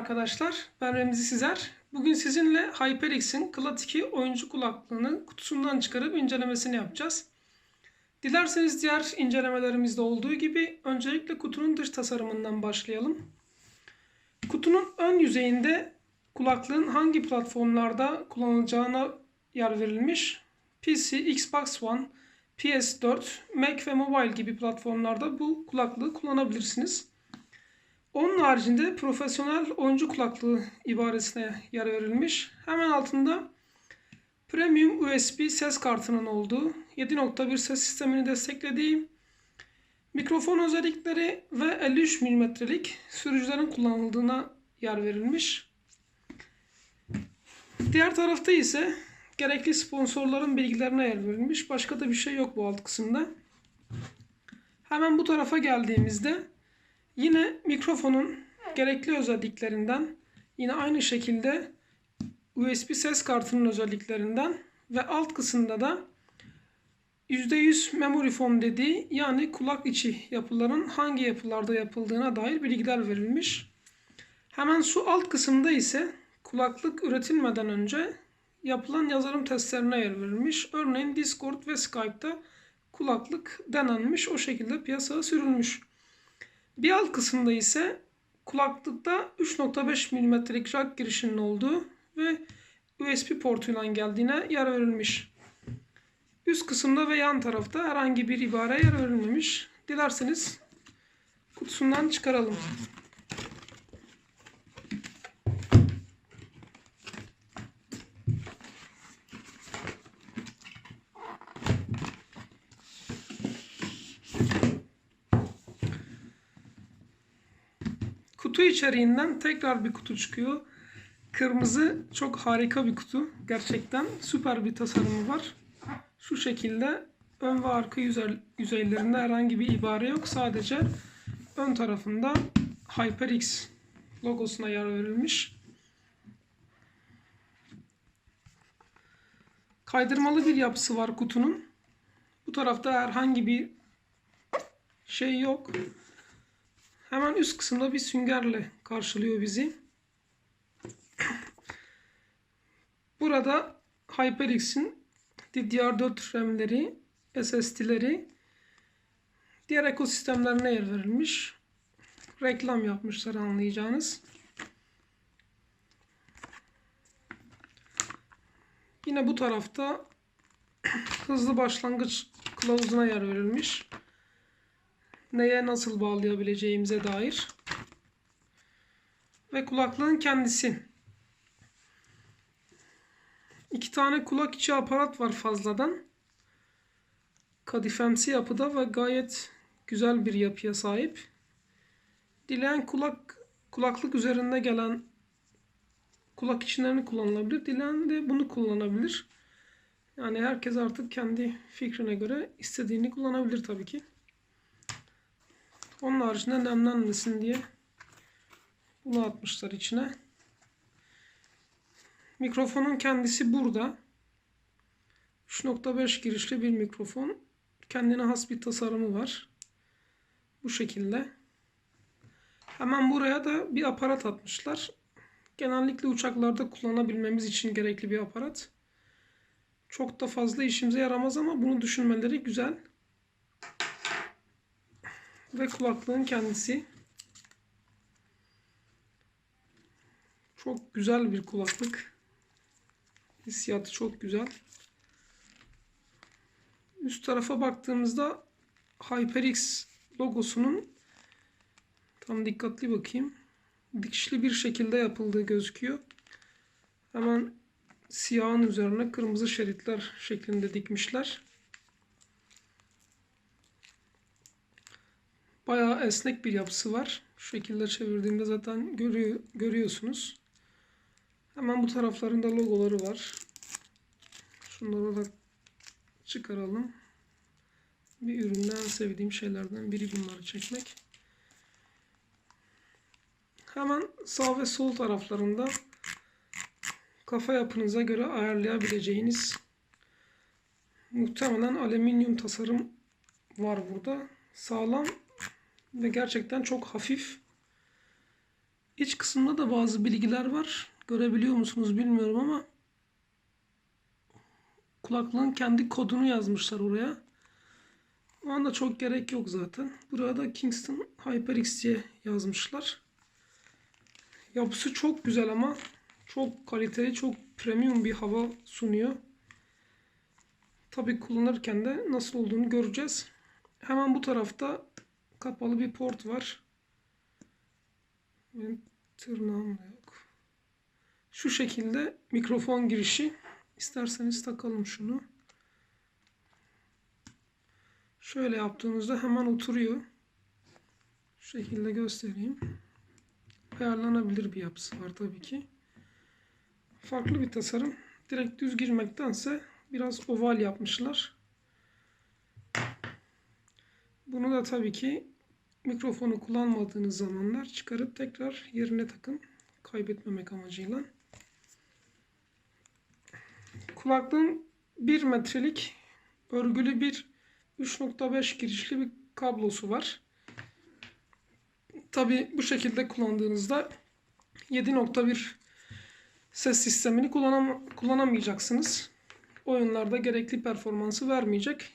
arkadaşlar, ben Remzi Sizer. Bugün sizinle HyperX'in Cloud 2 oyuncu kulaklığını kutusundan çıkarıp incelemesini yapacağız. Dilerseniz diğer incelemelerimizde olduğu gibi öncelikle kutunun dış tasarımından başlayalım. Kutunun ön yüzeyinde kulaklığın hangi platformlarda kullanılacağına yer verilmiş. PC, Xbox One, PS4, Mac ve Mobile gibi platformlarda bu kulaklığı kullanabilirsiniz. Onun haricinde profesyonel oyuncu kulaklığı ibaresine yer verilmiş. Hemen altında Premium USB ses kartının olduğu, 7.1 ses sistemini desteklediği, mikrofon özellikleri ve 53 mm'lik sürücülerin kullanıldığına yer verilmiş. Diğer tarafta ise gerekli sponsorların bilgilerine yer verilmiş. Başka da bir şey yok bu alt kısımda. Hemen bu tarafa geldiğimizde Yine mikrofonun gerekli özelliklerinden yine aynı şekilde USB ses kartının özelliklerinden ve alt kısımda da %100 memory foam dediği yani kulak içi yapıların hangi yapılarda yapıldığına dair bilgiler verilmiş. Hemen şu alt kısımda ise kulaklık üretilmeden önce yapılan yazılım testlerine yer verilmiş. Örneğin Discord ve Skype'da kulaklık denenmiş o şekilde piyasaya sürülmüş. Bir alt kısımda ise kulaklıkta 3.5 mm'lik jack girişinin olduğu ve USB portuyla geldiğine yer verilmiş. Üst kısımda ve yan tarafta herhangi bir ibare yer verilmemiş. Dilerseniz kutusundan çıkaralım. Kutu içeriğinden tekrar bir kutu çıkıyor. Kırmızı çok harika bir kutu. Gerçekten süper bir tasarımı var. Şu şekilde ön ve arka yüzey, yüzeylerinde herhangi bir ibare yok. Sadece ön tarafında HyperX logosuna yer verilmiş. Kaydırmalı bir yapısı var kutunun. Bu tarafta herhangi bir şey yok. Hemen üst kısımda bir süngerle karşılıyor bizi. Burada HyperX'in DDR4 RAM'leri, SSD'leri, diğer ekosistemlerine yer verilmiş. Reklam yapmışlar anlayacağınız. Yine bu tarafta hızlı başlangıç kılavuzuna yer verilmiş neye nasıl bağlayabileceğimize dair ve kulaklığın kendisi. İki tane kulak içi aparat var fazladan. Kadifemsi yapıda ve gayet güzel bir yapıya sahip. Dileyen kulak kulaklık üzerinde gelen kulak içlerini kullanılabilir. Dileyen de bunu kullanabilir. Yani herkes artık kendi fikrine göre istediğini kullanabilir tabii ki. Onun haricinde nemlenmesin diye bunu atmışlar içine. Mikrofonun kendisi burada. 3.5 girişli bir mikrofon. Kendine has bir tasarımı var. Bu şekilde. Hemen buraya da bir aparat atmışlar. Genellikle uçaklarda kullanabilmemiz için gerekli bir aparat. Çok da fazla işimize yaramaz ama bunu düşünmeleri güzel ve kulaklığın kendisi. Çok güzel bir kulaklık. Hissiyatı çok güzel. Üst tarafa baktığımızda HyperX logosunun tam dikkatli bakayım. Dikişli bir şekilde yapıldığı gözüküyor. Hemen siyahın üzerine kırmızı şeritler şeklinde dikmişler. Esnek bir yapısı var. Şu şekilde çevirdiğimde zaten görüyor, görüyorsunuz. Hemen bu taraflarında logoları var. Şunları da çıkaralım. Bir üründen sevdiğim şeylerden biri bunları çekmek. Hemen sağ ve sol taraflarında kafa yapınıza göre ayarlayabileceğiniz muhtemelen alüminyum tasarım var burada. Sağlam ve gerçekten çok hafif. İç kısımda da bazı bilgiler var. Görebiliyor musunuz bilmiyorum ama kulaklığın kendi kodunu yazmışlar oraya. O anda çok gerek yok zaten. Buraya da Kingston HyperX diye yazmışlar. Yapısı çok güzel ama çok kaliteli, çok premium bir hava sunuyor. Tabi kullanırken de nasıl olduğunu göreceğiz. Hemen bu tarafta kapalı bir port var. Benim tırnağım da yok. Şu şekilde mikrofon girişi. İsterseniz takalım şunu. Şöyle yaptığınızda hemen oturuyor. Şu şekilde göstereyim. Ayarlanabilir bir yapısı var tabii ki. Farklı bir tasarım. Direkt düz girmektense biraz oval yapmışlar. Bunu da tabii ki mikrofonu kullanmadığınız zamanlar çıkarıp tekrar yerine takın. Kaybetmemek amacıyla. Kulaklığın 1 metrelik örgülü bir 3.5 girişli bir kablosu var. Tabi bu şekilde kullandığınızda 7.1 ses sistemini kullanam kullanamayacaksınız. Oyunlarda gerekli performansı vermeyecek.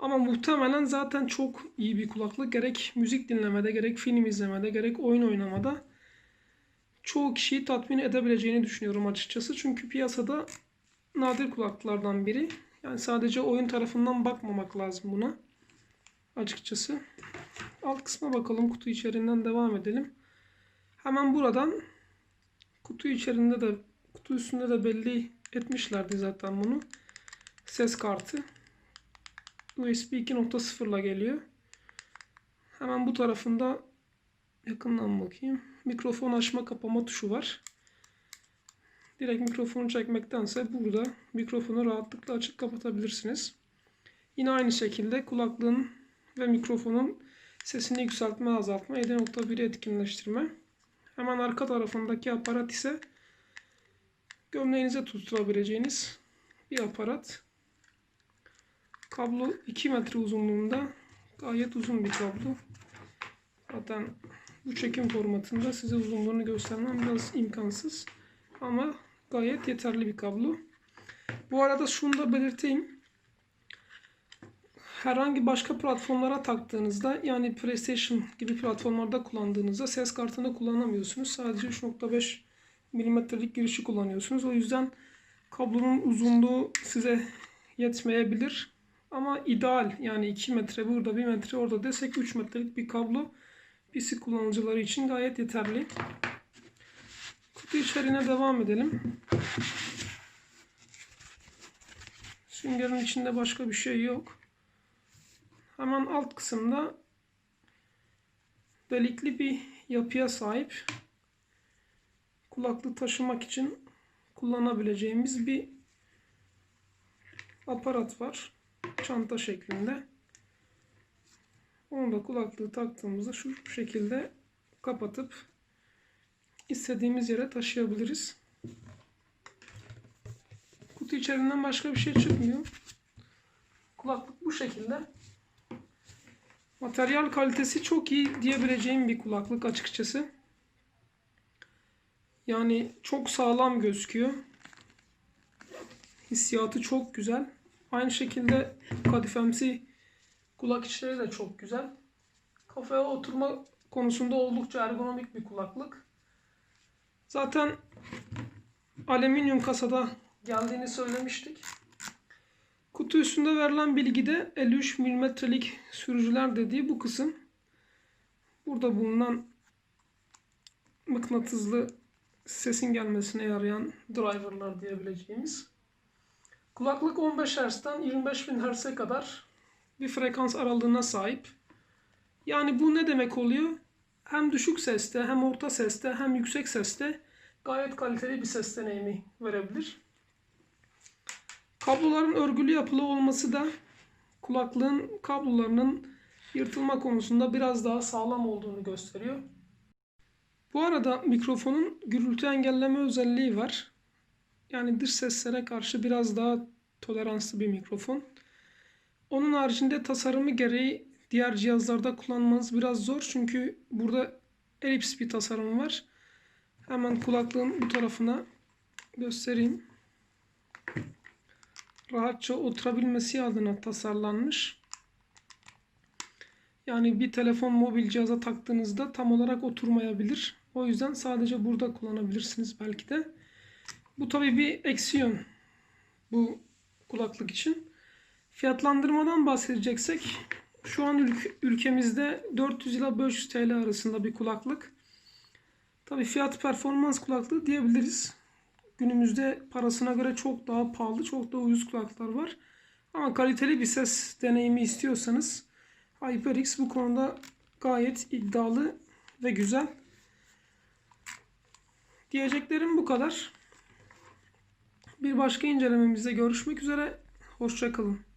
Ama muhtemelen zaten çok iyi bir kulaklık. Gerek müzik dinlemede, gerek film izlemede, gerek oyun oynamada çoğu kişiyi tatmin edebileceğini düşünüyorum açıkçası. Çünkü piyasada nadir kulaklıklardan biri. Yani sadece oyun tarafından bakmamak lazım buna. Açıkçası. Alt kısma bakalım. Kutu içeriğinden devam edelim. Hemen buradan kutu içerisinde de kutu üstünde de belli etmişlerdi zaten bunu. Ses kartı. USB 2.0 ile geliyor. Hemen bu tarafında yakından bakayım. Mikrofon açma kapama tuşu var. Direkt mikrofonu çekmektense burada mikrofonu rahatlıkla açıp kapatabilirsiniz. Yine aynı şekilde kulaklığın ve mikrofonun sesini yükseltme, azaltma, 7.1'i etkinleştirme. Hemen arka tarafındaki aparat ise gömleğinize tutturabileceğiniz bir aparat. Kablo 2 metre uzunluğunda gayet uzun bir kablo. Zaten bu çekim formatında size uzunluğunu göstermem biraz imkansız. Ama gayet yeterli bir kablo. Bu arada şunu da belirteyim. Herhangi başka platformlara taktığınızda yani PlayStation gibi platformlarda kullandığınızda ses kartını kullanamıyorsunuz. Sadece 3.5 milimetrelik girişi kullanıyorsunuz. O yüzden kablonun uzunluğu size yetmeyebilir. Ama ideal yani 2 metre burada 1 metre orada desek 3 metrelik bir kablo PC kullanıcıları için gayet yeterli. Kutu içeriğine devam edelim. Süngerin içinde başka bir şey yok. Hemen alt kısımda delikli bir yapıya sahip kulaklık taşımak için kullanabileceğimiz bir aparat var. Çanta şeklinde. Onu da kulaklığı taktığımızda şu şekilde kapatıp istediğimiz yere taşıyabiliriz. Kutu içerisinden başka bir şey çıkmıyor. Kulaklık bu şekilde. Materyal kalitesi çok iyi diyebileceğim bir kulaklık açıkçası. Yani çok sağlam gözüküyor. Hissiyatı çok güzel. Aynı şekilde kadifemsi kulak içleri de çok güzel. Kafaya oturma konusunda oldukça ergonomik bir kulaklık. Zaten alüminyum kasada geldiğini söylemiştik. Kutu üstünde verilen bilgide 53 milimetrelik sürücüler dediği bu kısım. Burada bulunan mıknatıslı sesin gelmesine yarayan driverlar diyebileceğimiz. Kulaklık 15 Hz'den 25.000 Hz'e kadar bir frekans aralığına sahip. Yani bu ne demek oluyor? Hem düşük seste, hem orta seste, hem yüksek seste gayet kaliteli bir ses deneyimi verebilir. Kabloların örgülü yapılı olması da kulaklığın kablolarının yırtılma konusunda biraz daha sağlam olduğunu gösteriyor. Bu arada mikrofonun gürültü engelleme özelliği var. Yani dış seslere karşı biraz daha toleranslı bir mikrofon. Onun haricinde tasarımı gereği diğer cihazlarda kullanmanız biraz zor. Çünkü burada elips bir tasarım var. Hemen kulaklığın bu tarafına göstereyim. Rahatça oturabilmesi adına tasarlanmış. Yani bir telefon mobil cihaza taktığınızda tam olarak oturmayabilir. O yüzden sadece burada kullanabilirsiniz belki de. Bu tabii bir eksi yön bu kulaklık için. Fiyatlandırmadan bahsedeceksek şu an ülk- ülkemizde 400 ila 500 TL arasında bir kulaklık. Tabii fiyat performans kulaklığı diyebiliriz. Günümüzde parasına göre çok daha pahalı, çok daha ucuz kulaklıklar var. Ama kaliteli bir ses deneyimi istiyorsanız HyperX bu konuda gayet iddialı ve güzel. Diyeceklerim bu kadar. Bir başka incelememizde görüşmek üzere. Hoşçakalın.